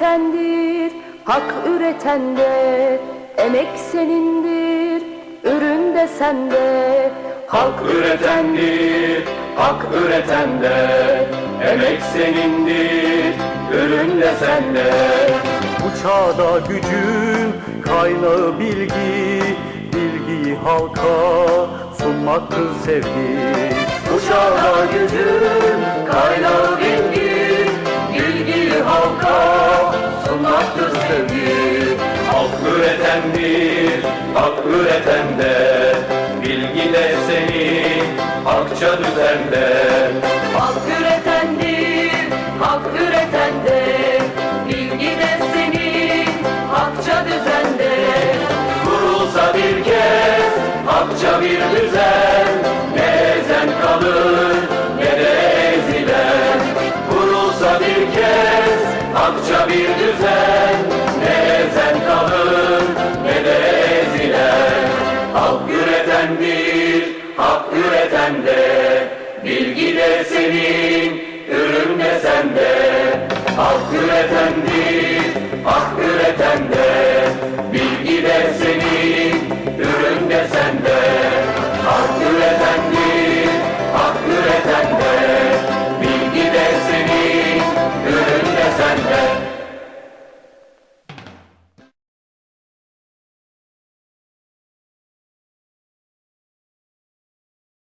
üretendir, hak üretende, emek senindir, ürün de sende. Hak üretendir, hak üretende Emek senindir, ürün de sende Bu çağda gücün kaynağı bilgi Bilgiyi halka sunmaktır sevgi Bu çağda gücün sevgi. Halk üretendir, hak üretende Bilgi de senin, hakça düzende Hak üretendir, hak üretende, bilgi de senin, hakça düzende. Kurulsa bir kez hakça bir düzen üretende Bilgi de senin, ürün de sende. Halk üretendir,